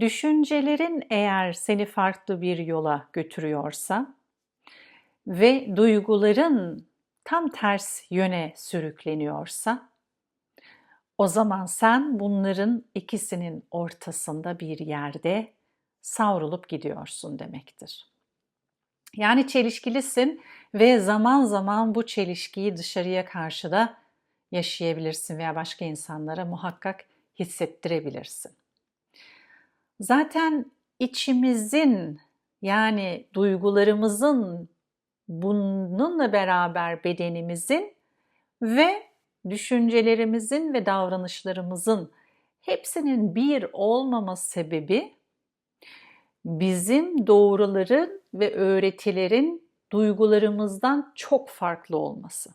Düşüncelerin eğer seni farklı bir yola götürüyorsa ve duyguların tam ters yöne sürükleniyorsa o zaman sen bunların ikisinin ortasında bir yerde savrulup gidiyorsun demektir. Yani çelişkilisin ve zaman zaman bu çelişkiyi dışarıya karşı da yaşayabilirsin veya başka insanlara muhakkak hissettirebilirsin. Zaten içimizin yani duygularımızın bununla beraber bedenimizin ve düşüncelerimizin ve davranışlarımızın hepsinin bir olmama sebebi bizim doğruların ve öğretilerin duygularımızdan çok farklı olması.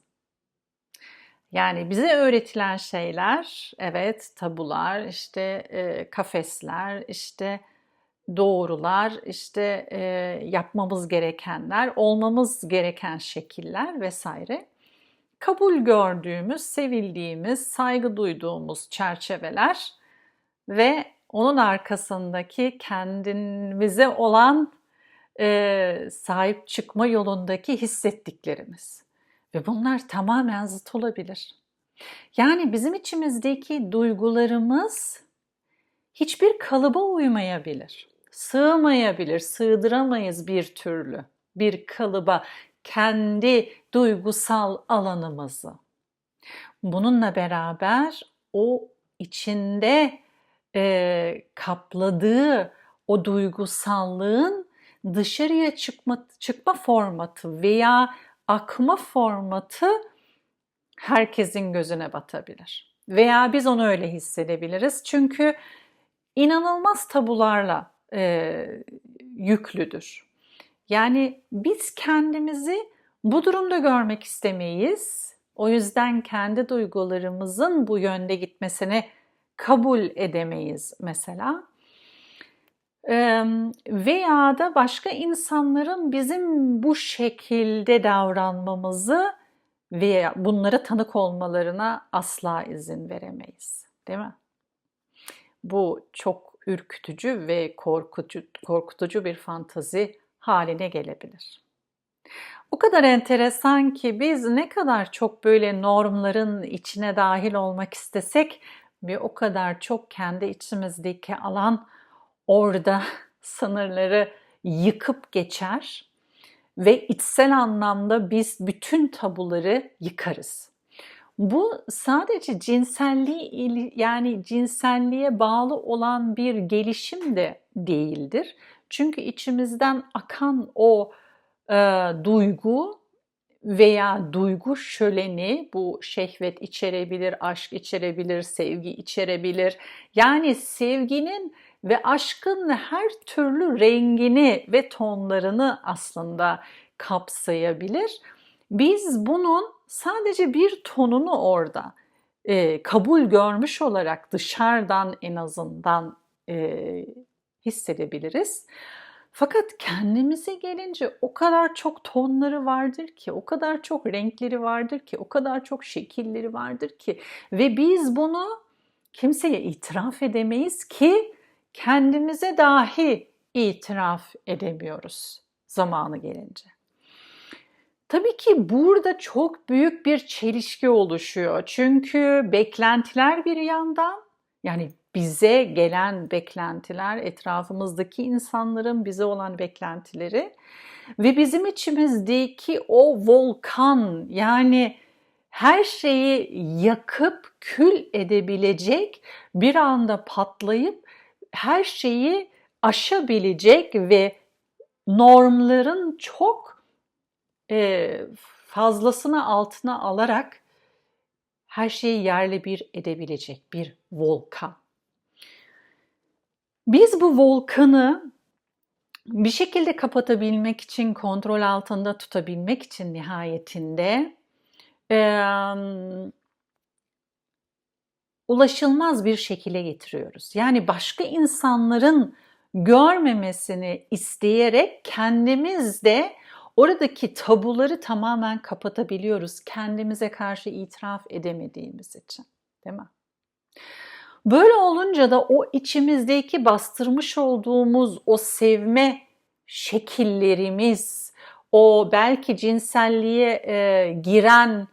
Yani bize öğretilen şeyler, evet tabular, işte e, kafesler, işte doğrular, işte e, yapmamız gerekenler, olmamız gereken şekiller vesaire. Kabul gördüğümüz, sevildiğimiz, saygı duyduğumuz çerçeveler ve onun arkasındaki kendimize olan e, sahip çıkma yolundaki hissettiklerimiz. Ve bunlar tamamen zıt olabilir. Yani bizim içimizdeki duygularımız hiçbir kalıba uymayabilir. Sığmayabilir, sığdıramayız bir türlü bir kalıba kendi duygusal alanımızı. Bununla beraber o içinde e, kapladığı o duygusallığın dışarıya çıkma, çıkma formatı veya akma formatı herkesin gözüne batabilir. Veya biz onu öyle hissedebiliriz. Çünkü inanılmaz tabularla e, yüklüdür. Yani biz kendimizi bu durumda görmek istemeyiz. O yüzden kendi duygularımızın bu yönde gitmesini kabul edemeyiz mesela. Veya da başka insanların bizim bu şekilde davranmamızı veya bunlara tanık olmalarına asla izin veremeyiz. Değil mi? Bu çok ürkütücü ve korkutucu, korkutucu bir fantazi haline gelebilir. O kadar enteresan ki biz ne kadar çok böyle normların içine dahil olmak istesek ve o kadar çok kendi içimizdeki alan orada sınırları yıkıp geçer ve içsel anlamda biz bütün tabuları yıkarız. Bu sadece cinselliği yani cinselliğe bağlı olan bir gelişim de değildir. Çünkü içimizden akan o e, duygu veya duygu şöleni bu şehvet içerebilir, aşk içerebilir, sevgi içerebilir. Yani sevginin ve aşkın her türlü rengini ve tonlarını aslında kapsayabilir. Biz bunun sadece bir tonunu orada e, kabul görmüş olarak dışarıdan en azından e, hissedebiliriz. Fakat kendimize gelince o kadar çok tonları vardır ki, o kadar çok renkleri vardır ki, o kadar çok şekilleri vardır ki ve biz bunu kimseye itiraf edemeyiz ki kendimize dahi itiraf edemiyoruz zamanı gelince. Tabii ki burada çok büyük bir çelişki oluşuyor. Çünkü beklentiler bir yandan yani bize gelen beklentiler, etrafımızdaki insanların bize olan beklentileri ve bizim içimizdeki o volkan yani her şeyi yakıp kül edebilecek bir anda patlayıp her şeyi aşabilecek ve normların çok e, fazlasını altına alarak her şeyi yerle bir edebilecek bir volkan. Biz bu volkanı bir şekilde kapatabilmek için, kontrol altında tutabilmek için nihayetinde e, ulaşılmaz bir şekilde getiriyoruz. Yani başka insanların görmemesini isteyerek kendimiz de oradaki tabuları tamamen kapatabiliyoruz kendimize karşı itiraf edemediğimiz için. Değil mi? Böyle olunca da o içimizdeki bastırmış olduğumuz o sevme şekillerimiz, o belki cinselliğe e, giren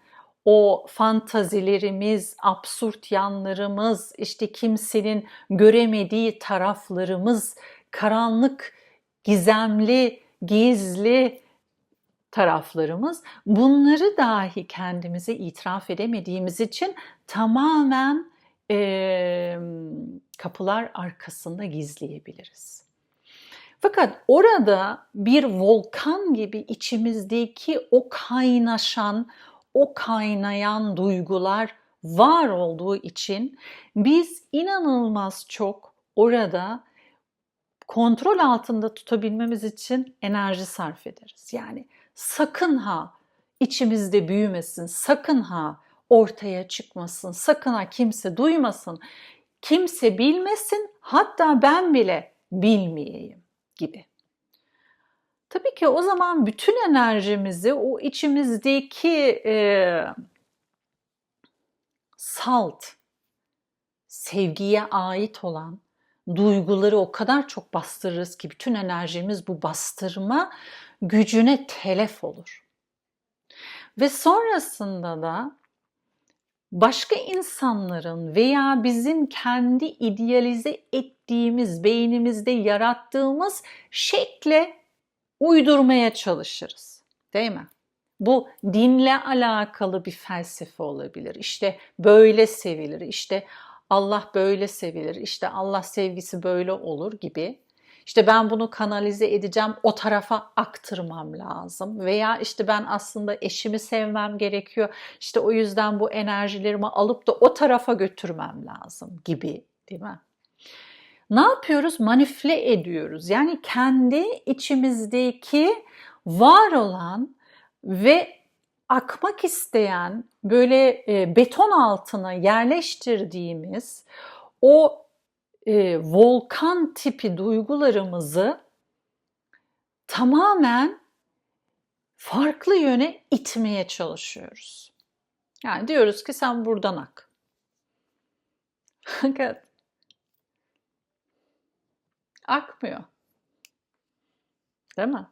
o fantazilerimiz, absürt yanlarımız, işte kimsenin göremediği taraflarımız, karanlık, gizemli, gizli taraflarımız bunları dahi kendimize itiraf edemediğimiz için tamamen e, kapılar arkasında gizleyebiliriz. Fakat orada bir volkan gibi içimizdeki o kaynaşan, o kaynayan duygular var olduğu için biz inanılmaz çok orada kontrol altında tutabilmemiz için enerji sarf ederiz. Yani sakın ha içimizde büyümesin, sakın ha ortaya çıkmasın, sakın ha kimse duymasın, kimse bilmesin, hatta ben bile bilmeyeyim gibi. Tabii ki o zaman bütün enerjimizi o içimizdeki e, salt, sevgiye ait olan duyguları o kadar çok bastırırız ki bütün enerjimiz bu bastırma gücüne telef olur. Ve sonrasında da başka insanların veya bizim kendi idealize ettiğimiz, beynimizde yarattığımız şekle uydurmaya çalışırız. Değil mi? Bu dinle alakalı bir felsefe olabilir. İşte böyle sevilir, işte Allah böyle sevilir, işte Allah sevgisi böyle olur gibi. İşte ben bunu kanalize edeceğim, o tarafa aktırmam lazım. Veya işte ben aslında eşimi sevmem gerekiyor. İşte o yüzden bu enerjilerimi alıp da o tarafa götürmem lazım gibi değil mi? Ne yapıyoruz? Manipüle ediyoruz. Yani kendi içimizdeki var olan ve akmak isteyen böyle e, beton altına yerleştirdiğimiz o e, volkan tipi duygularımızı tamamen farklı yöne itmeye çalışıyoruz. Yani diyoruz ki sen buradan ak. Fakat akmıyor. Değil mi?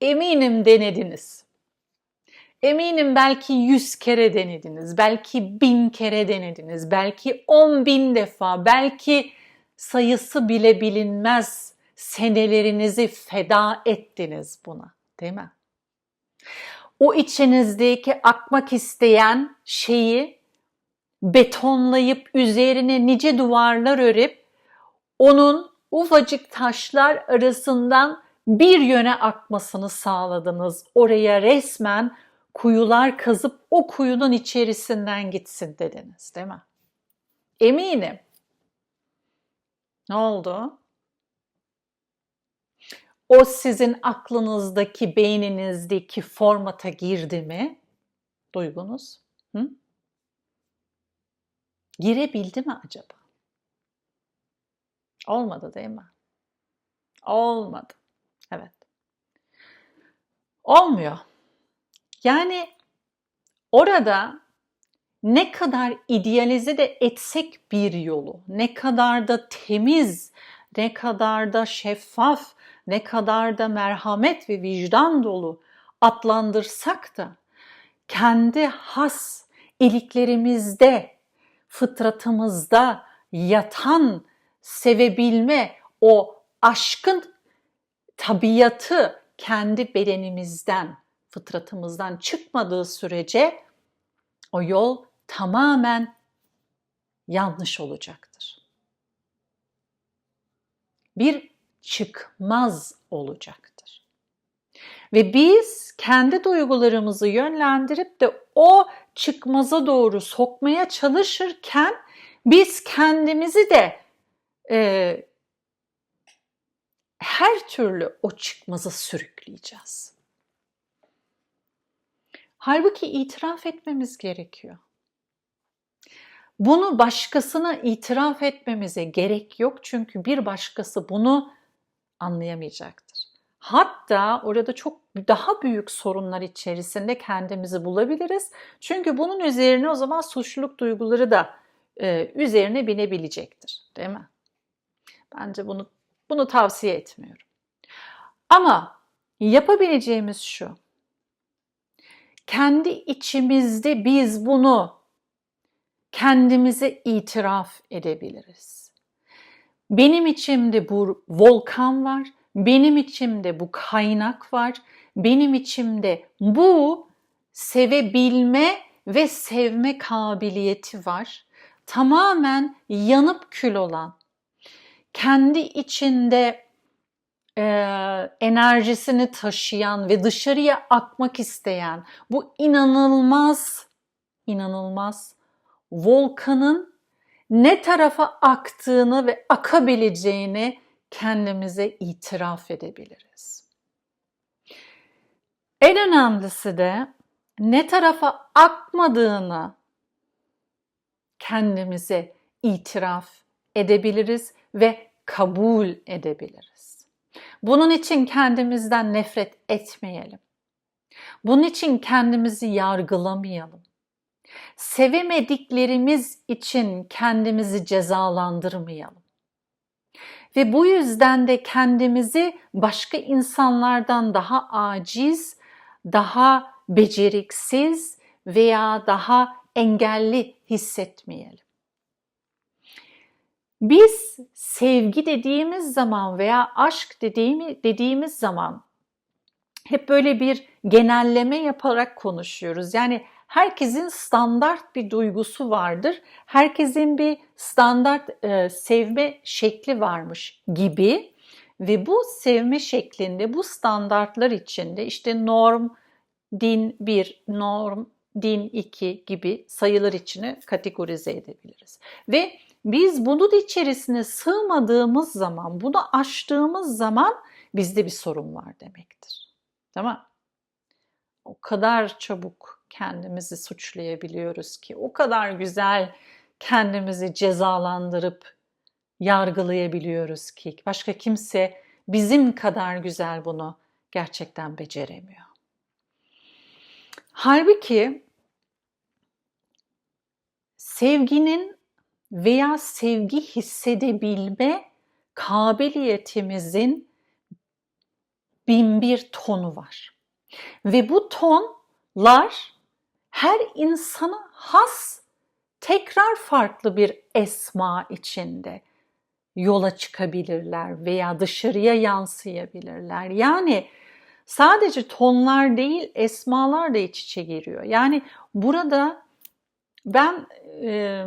Eminim denediniz. Eminim belki yüz kere denediniz, belki bin kere denediniz, belki on bin defa, belki sayısı bile bilinmez senelerinizi feda ettiniz buna, değil mi? O içinizdeki akmak isteyen şeyi betonlayıp üzerine nice duvarlar örüp onun ufacık taşlar arasından bir yöne akmasını sağladınız. Oraya resmen kuyular kazıp o kuyunun içerisinden gitsin dediniz değil mi? Eminim. Ne oldu? O sizin aklınızdaki, beyninizdeki formata girdi mi? Duygunuz? Hı? Girebildi mi acaba? Olmadı değil mi? Olmadı. Evet. Olmuyor. Yani orada ne kadar idealize de etsek bir yolu, ne kadar da temiz, ne kadar da şeffaf, ne kadar da merhamet ve vicdan dolu adlandırsak da kendi has iliklerimizde, fıtratımızda yatan sevebilme, o aşkın tabiatı kendi bedenimizden, fıtratımızdan çıkmadığı sürece o yol tamamen yanlış olacaktır. Bir çıkmaz olacaktır. Ve biz kendi duygularımızı yönlendirip de o çıkmaza doğru sokmaya çalışırken biz kendimizi de e, her türlü o çıkmaza sürükleyeceğiz. Halbuki itiraf etmemiz gerekiyor. Bunu başkasına itiraf etmemize gerek yok çünkü bir başkası bunu anlayamayacaktır. Hatta orada çok daha büyük sorunlar içerisinde kendimizi bulabiliriz. Çünkü bunun üzerine o zaman suçluluk duyguları da e, üzerine binebilecektir, değil mi? Bence bunu bunu tavsiye etmiyorum. Ama yapabileceğimiz şu. Kendi içimizde biz bunu kendimize itiraf edebiliriz. Benim içimde bu volkan var, benim içimde bu kaynak var, benim içimde bu sevebilme ve sevme kabiliyeti var. Tamamen yanıp kül olan, kendi içinde e, enerjisini taşıyan ve dışarıya akmak isteyen bu inanılmaz, inanılmaz volkanın ne tarafa aktığını ve akabileceğini kendimize itiraf edebiliriz. En önemlisi de ne tarafa akmadığını kendimize itiraf edebiliriz ve kabul edebiliriz. Bunun için kendimizden nefret etmeyelim. Bunun için kendimizi yargılamayalım. Sevemediklerimiz için kendimizi cezalandırmayalım. Ve bu yüzden de kendimizi başka insanlardan daha aciz, daha beceriksiz veya daha engelli hissetmeyelim. Biz sevgi dediğimiz zaman veya aşk dediğimi, dediğimiz zaman hep böyle bir genelleme yaparak konuşuyoruz. Yani herkesin standart bir duygusu vardır. Herkesin bir standart e, sevme şekli varmış gibi ve bu sevme şeklinde bu standartlar içinde işte norm, din 1, norm, din 2 gibi sayılar içine kategorize edebiliriz. Ve biz bunun içerisine sığmadığımız zaman, bunu aştığımız zaman bizde bir sorun var demektir. Mi? O kadar çabuk kendimizi suçlayabiliyoruz ki, o kadar güzel kendimizi cezalandırıp yargılayabiliyoruz ki başka kimse bizim kadar güzel bunu gerçekten beceremiyor. Halbuki sevginin veya sevgi hissedebilme kabiliyetimizin bin bir tonu var. Ve bu tonlar her insana has tekrar farklı bir esma içinde yola çıkabilirler veya dışarıya yansıyabilirler. Yani sadece tonlar değil esmalar da iç içe giriyor. Yani burada ben e,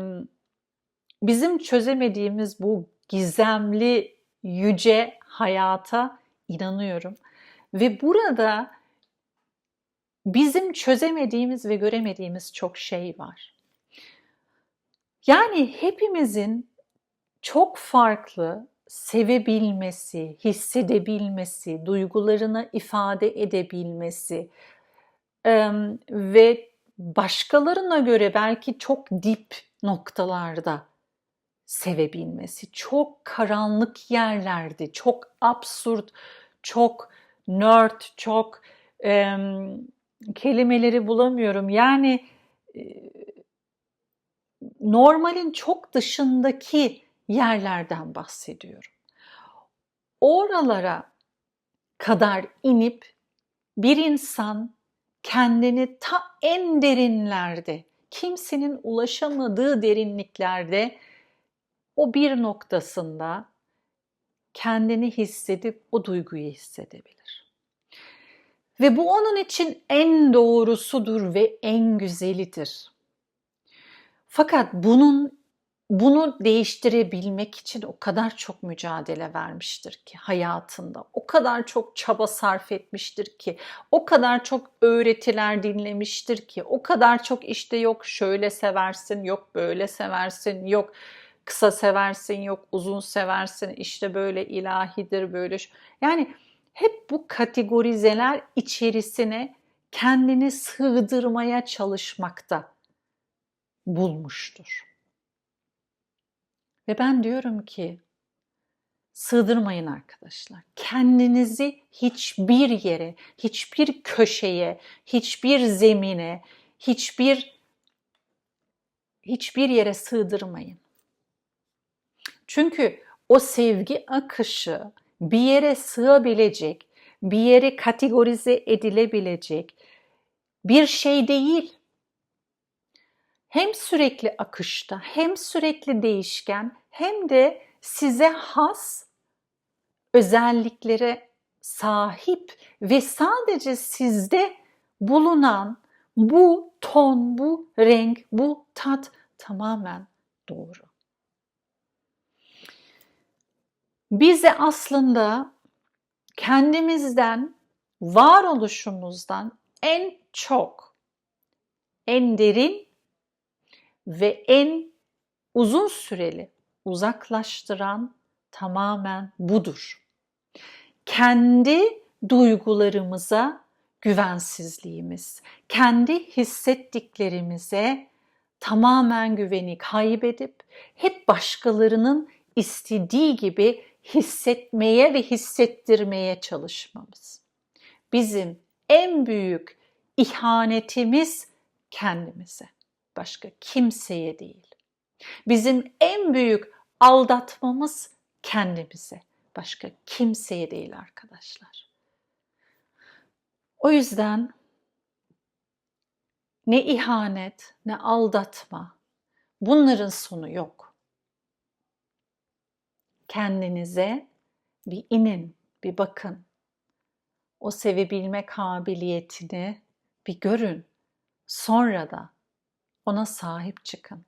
bizim çözemediğimiz bu gizemli yüce hayata inanıyorum. Ve burada bizim çözemediğimiz ve göremediğimiz çok şey var. Yani hepimizin çok farklı sevebilmesi, hissedebilmesi, duygularını ifade edebilmesi ve başkalarına göre belki çok dip noktalarda sevebilmesi, çok karanlık yerlerde, çok absürt, çok nerd, çok e, kelimeleri bulamıyorum. Yani e, normalin çok dışındaki yerlerden bahsediyorum. Oralara kadar inip bir insan kendini ta en derinlerde, kimsenin ulaşamadığı derinliklerde o bir noktasında kendini hissedip o duyguyu hissedebilir. Ve bu onun için en doğrusudur ve en güzelidir. Fakat bunun bunu değiştirebilmek için o kadar çok mücadele vermiştir ki hayatında. O kadar çok çaba sarf etmiştir ki, o kadar çok öğretiler dinlemiştir ki, o kadar çok işte yok şöyle seversin, yok böyle seversin, yok kısa seversin, yok uzun seversin, işte böyle ilahidir, böyle. Yani hep bu kategorizeler içerisine kendini sığdırmaya çalışmakta bulmuştur. Ve ben diyorum ki sığdırmayın arkadaşlar. Kendinizi hiçbir yere, hiçbir köşeye, hiçbir zemine, hiçbir hiçbir yere sığdırmayın. Çünkü o sevgi akışı bir yere sığabilecek, bir yere kategorize edilebilecek bir şey değil. Hem sürekli akışta, hem sürekli değişken, hem de size has özelliklere sahip ve sadece sizde bulunan bu ton, bu renk, bu tat tamamen doğru. Bize aslında kendimizden, varoluşumuzdan en çok, en derin ve en uzun süreli uzaklaştıran tamamen budur. Kendi duygularımıza güvensizliğimiz, kendi hissettiklerimize tamamen güveni kaybedip hep başkalarının istediği gibi hissetmeye ve hissettirmeye çalışmamız. Bizim en büyük ihanetimiz kendimize, başka kimseye değil. Bizim en büyük aldatmamız kendimize, başka kimseye değil arkadaşlar. O yüzden ne ihanet, ne aldatma, bunların sonu yok. Kendinize bir inin, bir bakın. O sevebilme kabiliyetini bir görün. Sonra da ona sahip çıkın.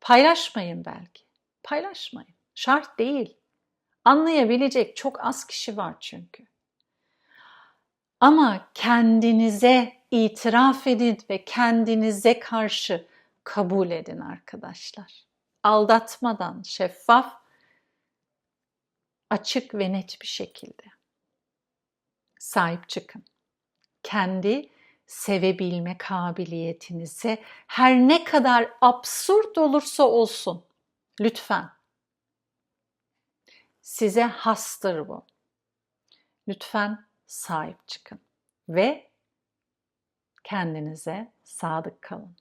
Paylaşmayın belki. Paylaşmayın. Şart değil. Anlayabilecek çok az kişi var çünkü. Ama kendinize itiraf edin ve kendinize karşı kabul edin arkadaşlar. Aldatmadan, şeffaf, açık ve net bir şekilde sahip çıkın. Kendi sevebilme kabiliyetinize her ne kadar absürt olursa olsun lütfen size hastır bu. Lütfen sahip çıkın ve kendinize sadık kalın.